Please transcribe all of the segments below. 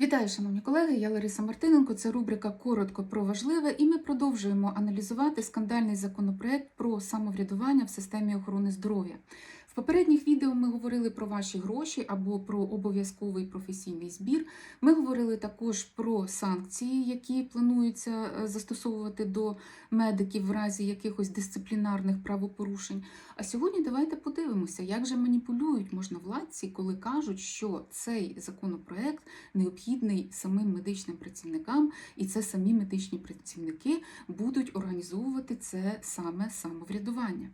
Вітаю, шановні колеги. Я Лариса Мартиненко. Це рубрика Коротко про важливе, і ми продовжуємо аналізувати скандальний законопроект про самоврядування в системі охорони здоров'я. В попередніх відео ми говорили про ваші гроші або про обов'язковий професійний збір. Ми говорили також про санкції, які плануються е, застосовувати до медиків в разі якихось дисциплінарних правопорушень. А сьогодні давайте подивимося, як же маніпулюють можновладці, коли кажуть, що цей законопроект необхідний самим медичним працівникам, і це самі медичні працівники будуть організовувати це саме самоврядування.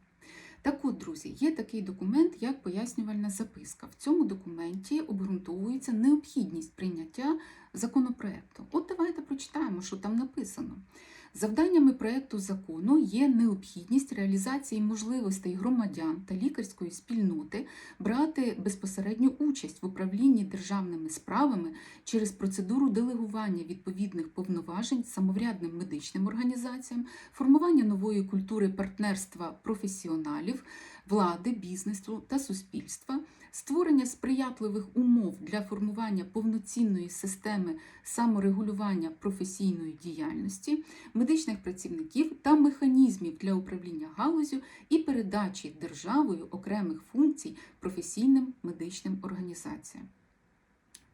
Так от, друзі, є такий документ, як пояснювальна записка. В цьому документі обґрунтовується необхідність прийняття законопроекту. От давайте прочитаємо, що там написано. Завданнями проекту закону є необхідність реалізації можливостей громадян та лікарської спільноти брати безпосередню участь в управлінні державними справами через процедуру делегування відповідних повноважень самоврядним медичним організаціям, формування нової культури партнерства професіоналів, влади, бізнесу та суспільства, створення сприятливих умов для формування повноцінної системи саморегулювання професійної діяльності, медичних працівників та механізмів для управління галузю і передачі державою окремих функцій професійним медичним організаціям.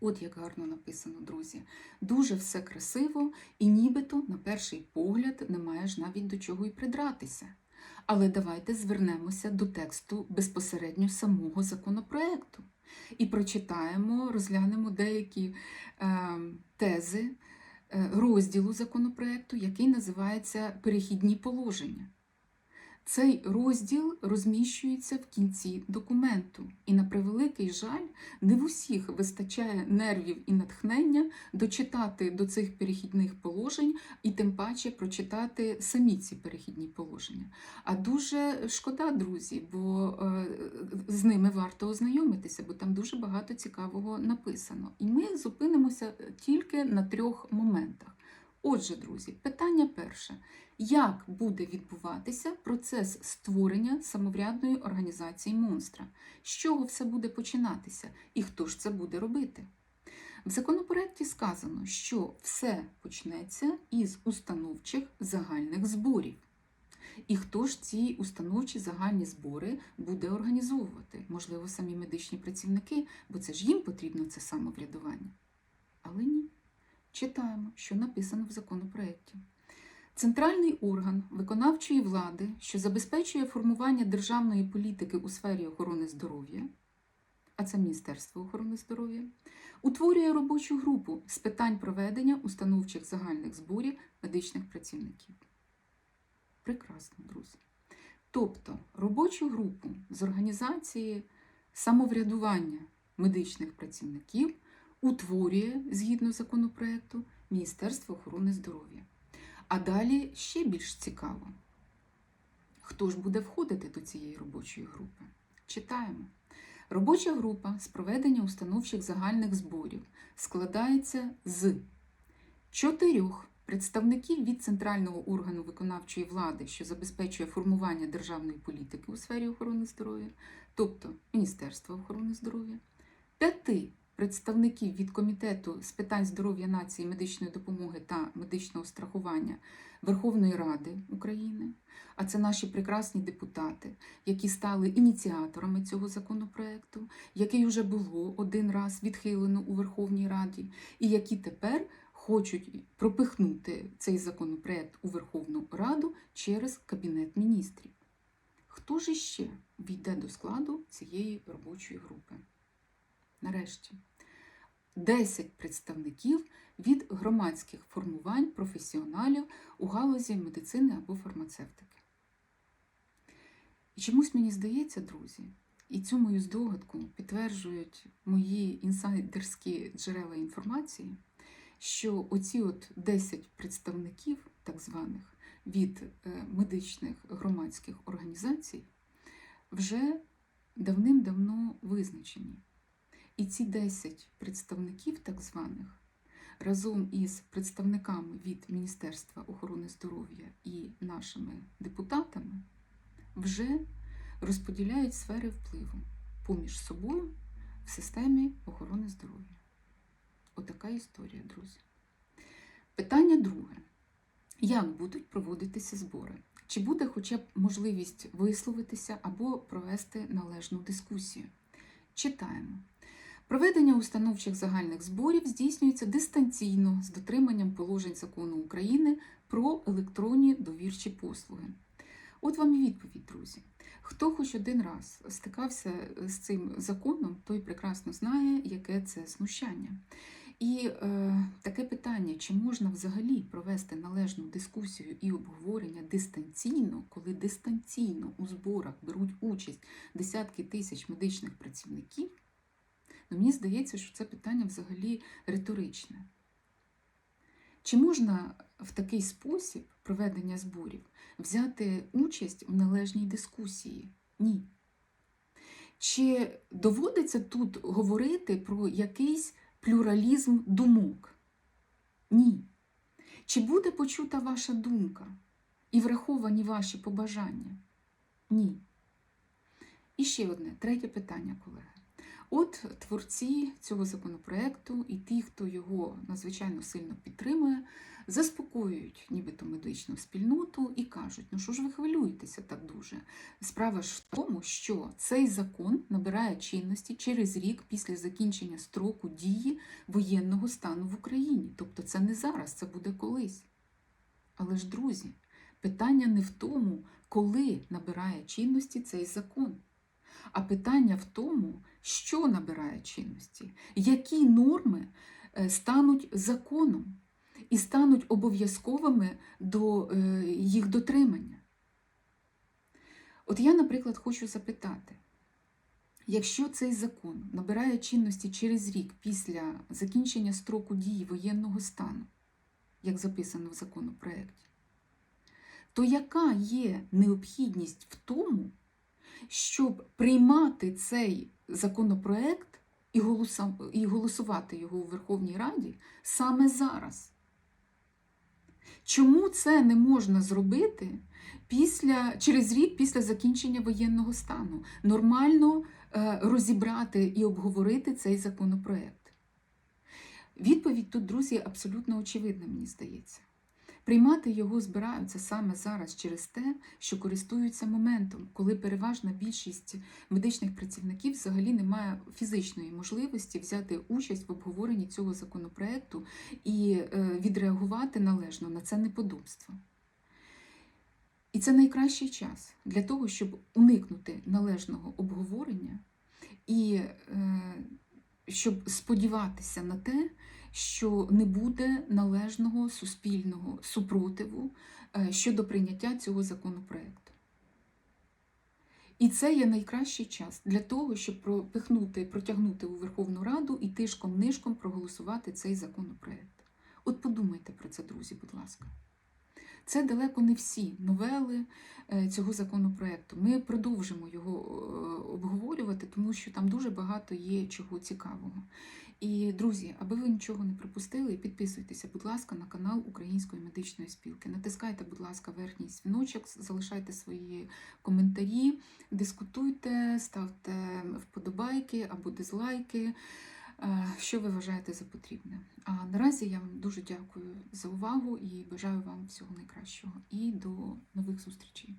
От як гарно написано, друзі. Дуже все красиво, і нібито, на перший погляд, не маєш навіть до чого й придратися. Але давайте звернемося до тексту безпосередньо самого законопроекту і прочитаємо, розглянемо деякі е, тези розділу законопроекту, який називається Перехідні положення. Цей розділ розміщується в кінці документу, і на превеликий жаль, не в усіх вистачає нервів і натхнення дочитати до цих перехідних положень і тим паче прочитати самі ці перехідні положення. А дуже шкода, друзі, бо е, з ними варто ознайомитися, бо там дуже багато цікавого написано. І ми зупинимося тільки на трьох моментах. Отже, друзі, питання перше. Як буде відбуватися процес створення самоврядної організації монстра? З чого все буде починатися? І хто ж це буде робити? В законопроекті сказано, що все почнеться із установчих загальних зборів. І хто ж ці установчі загальні збори буде організовувати? Можливо, самі медичні працівники, бо це ж їм потрібно це самоврядування. Але ні. Читаємо, що написано в законопроекті. Центральний орган виконавчої влади, що забезпечує формування державної політики у сфері охорони здоров'я, а це Міністерство охорони здоров'я, утворює робочу групу з питань проведення установчих загальних зборів медичних працівників. Прекрасно, друзі. Тобто робочу групу з організації самоврядування медичних працівників утворює згідно законопроекту Міністерство охорони здоров'я. А далі ще більш цікаво, хто ж буде входити до цієї робочої групи? Читаємо. Робоча група з проведення установчих загальних зборів складається з чотирьох представників від центрального органу виконавчої влади, що забезпечує формування державної політики у сфері охорони здоров'я, тобто Міністерства охорони здоров'я, п'яти представників від Комітету з питань здоров'я нації, медичної допомоги та медичного страхування Верховної Ради України, а це наші прекрасні депутати, які стали ініціаторами цього законопроекту, який вже було один раз відхилено у Верховній Раді, і які тепер хочуть пропихнути цей законопроект у Верховну Раду через Кабінет міністрів. Хто ж іще війде до складу цієї робочої групи? Нарешті, 10 представників від громадських формувань професіоналів у галузі медицини або фармацевтики. І чомусь мені здається, друзі, і цю мою здогадку підтверджують мої інсайдерські джерела інформації, що оці от 10 представників, так званих, від е, медичних громадських організацій вже давним-давно визначені. І ці 10 представників, так званих, разом із представниками від Міністерства охорони здоров'я і нашими депутатами, вже розподіляють сфери впливу поміж собою в системі охорони здоров'я. Отака історія, друзі. Питання друге. Як будуть проводитися збори? Чи буде хоча б можливість висловитися або провести належну дискусію? Читаємо. Проведення установчих загальних зборів здійснюється дистанційно з дотриманням положень закону України про електронні довірчі послуги. От вам і відповідь, друзі. Хто хоч один раз стикався з цим законом, той прекрасно знає, яке це знущання. І е, таке питання, чи можна взагалі провести належну дискусію і обговорення дистанційно, коли дистанційно у зборах беруть участь десятки тисяч медичних працівників, мені здається, що це питання взагалі риторичне. Чи можна в такий спосіб проведення зборів взяти участь в належній дискусії? Ні. Чи доводиться тут говорити про якийсь плюралізм думок? Ні. Чи буде почута ваша думка і враховані ваші побажання? Ні. І ще одне, третє питання, колеги. От творці цього законопроекту і ті, хто його надзвичайно сильно підтримує, заспокоюють нібито медичну спільноту і кажуть, ну що ж ви хвилюєтеся так дуже? Справа ж в тому, що цей закон набирає чинності через рік після закінчення строку дії воєнного стану в Україні. Тобто це не зараз, це буде колись. Але ж, друзі, питання не в тому, коли набирає чинності цей закон. А питання в тому, що набирає чинності, які норми е, стануть законом і стануть обов'язковими до е, їх дотримання. От я, наприклад, хочу запитати, якщо цей закон набирає чинності через рік після закінчення строку дії воєнного стану, як записано в законопроекті, то яка є необхідність в тому, щоб приймати цей законопроект і голосувати його у Верховній Раді саме зараз? Чому це не можна зробити після, через рік після закінчення воєнного стану? Нормально е, розібрати і обговорити цей законопроект? Відповідь тут, друзі, абсолютно очевидна, мені здається. Приймати його збираються саме зараз через те, що користуються моментом, коли переважна більшість медичних працівників взагалі не має фізичної можливості взяти участь в обговоренні цього законопроекту і е, відреагувати належно на це неподобство. І це найкращий час для того, щоб уникнути належного обговорення і е, щоб сподіватися на те, що не буде належного суспільного супротиву е, щодо прийняття цього законопроекту. І це є найкращий час для того, щоб пропихнути, протягнути у Верховну Раду і тишком-нишком проголосувати цей законопроект. От подумайте про це, друзі, будь ласка. Це далеко не всі новели е, цього законопроекту. Ми продовжимо його е, обговорювати, тому що там дуже багато є чого цікавого. І, друзі, аби ви нічого не пропустили, підписуйтеся, будь ласка, на канал Української медичної спілки. Натискайте, будь ласка, верхній дзвіночок, залишайте свої коментарі, дискутуйте, ставте вподобайки або дизлайки. е, Що ви вважаєте за потрібне? А наразі я вам дуже дякую за увагу і бажаю вам всього найкращого. І до нових зустрічей.